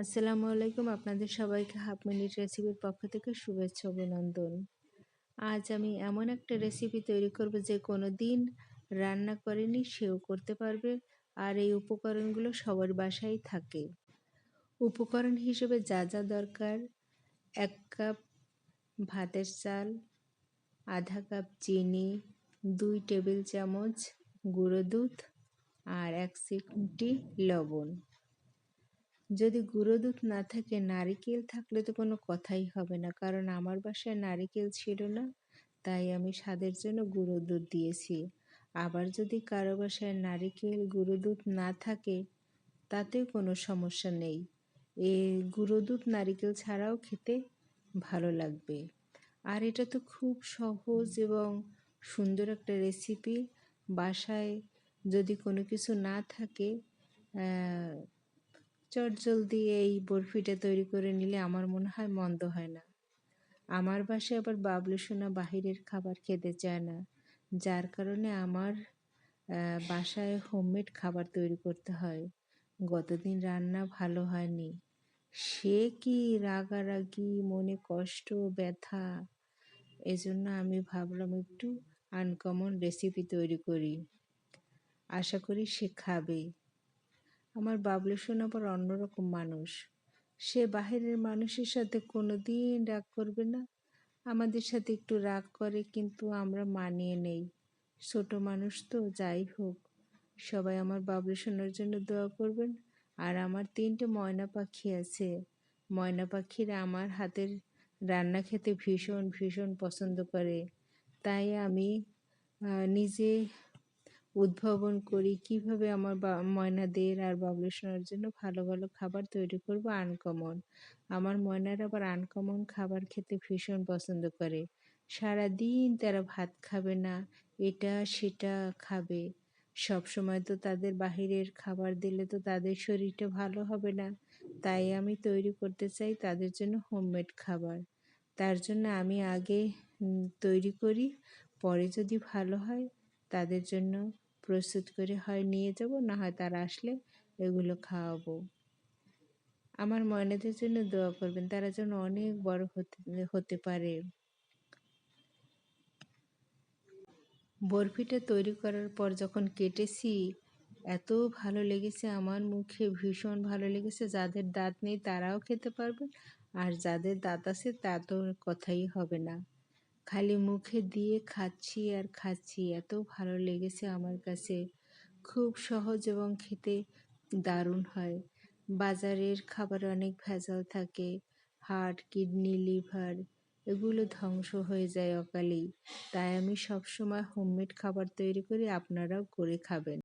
আসসালামু আলাইকুম আপনাদের সবাইকে হাফ মিনিট রেসিপির পক্ষ থেকে শুভেচ্ছা অভিনন্দন। আজ আমি এমন একটা রেসিপি তৈরি করব যে কোনো দিন রান্না করেনি, সেও করতে পারবে আর এই উপকরণগুলো সবার বাসায় থাকে। উপকরণ হিসেবে যা যা দরকার, এক কাপ ভাতের চাল, আধা কাপ চিনি, দুই টেবিল চামচ গুঁড়ো দুধ আর এক চিমটি লবণ। যদি গুঁড়ো দুধ না থাকে, নারিকেল থাকলে তো কোনো কথাই হবে না। কারণ আমার বাসায় নারিকেল ছিল না, তাই আমি স্বাদের জন্য গুঁড়ো দুধ দিয়েছি। আবার যদি কারও বাসায় নারিকেল গুঁড়ো দুধ না থাকে, তাতেও কোনো সমস্যা নেই। এ গুঁড়ো দুধ নারিকেল ছাড়াও খেতে ভালো লাগবে। আর এটা তো খুব সহজ এবং সুন্দর একটা রেসিপি বাসায় যদি কোনো কিছু না থাকে চটজলদি এই বরফিটা তৈরি করে নিলে আমার মনে হয় মন্দ হয় না। আমার বাসায় আবার বাবলু সোনা বাহিরের খাবার খেতে চায় না, যার কারণে আমার বাসায় হোমমেড খাবার তৈরি করতে হয়। গতদিন রান্না ভালো হয়নি। সে কি রাগারাগি, মনে কষ্ট, ব্যথা, এজন্য আমি ভাবলাম একটু আনকমন রেসিপি তৈরি করি। আশা করি সে খাবে। আমার বাবলু আবার অন্যরকম মানুষ। সে বাহিরের মানুষের সাথে কোনো দিন রাগ করবে না। আমাদের সাথে একটু রাগ করে, কিন্তু আমরা মানিয়ে নেই। ছোট মানুষ তো, যাই হোক। সবাই আমার বাবলু সোনার জন্য দোয়া করবেন। আর আমার তিনটে ময়না পাখি আছে। ময়না পাখিরা আমার হাতের রান্না খেতে ভীষণ ভীষণ পছন্দ করে। তাই আমি নিজে উদ্ভাবন করি, কীভাবে আমার ময়নাদের আর বাবলু সোনার জন্য ভালো ভালো খাবার তৈরি করব আনকমন আমার ময়নার আবার আনকমন খাবার খেতে ভীষণ পছন্দ করে। সারা দিন তারা ভাত খাবে না, এটা সেটা খাবে। সব সময় তো তাদের বাহিরের খাবার দিলে তো তাদের শরীরটা ভালো হবে না। তাই আমি তৈরি করতে চাই তাদের জন্য হোমমেড খাবার। তার জন্য আমি আগে তৈরি করি, পরে যদি ভালো হয় তাদের জন্য প্রস্তুত করে হয় নিয়ে যাব, না হয় তারা আসলে এগুলো খাওয়াবো। আমার ময়নাদের জন্য দোয়া করবেন, তারা যেন অনেক বড় হতে হতে পারে। বরফিটা তৈরি করার পর যখন কেটেছি, এত ভালো লেগেছে, আমার মুখে ভীষণ ভালো লেগেছে, যাদের দাঁত নেই তারাও খেতে পারবেন, আর যাদের দাঁত আছে তা তো কথাই হবে না। খালি মুখে দিয়ে খাচ্ছি আর খাচ্ছি। এত ভালো লেগেছে আমার কাছে। খুব সহজ এবং খেতে দারুণ হয়। বাজারের খাবার অনেক ভেজাল থাকে। হার্ট, কিডনি, লিভার এগুলো ধ্বংস হয়ে যায় অকালেই। তাই আমি সবসময় হোমমেড খাবার তৈরি করি, আপনারাও করে খাবেন।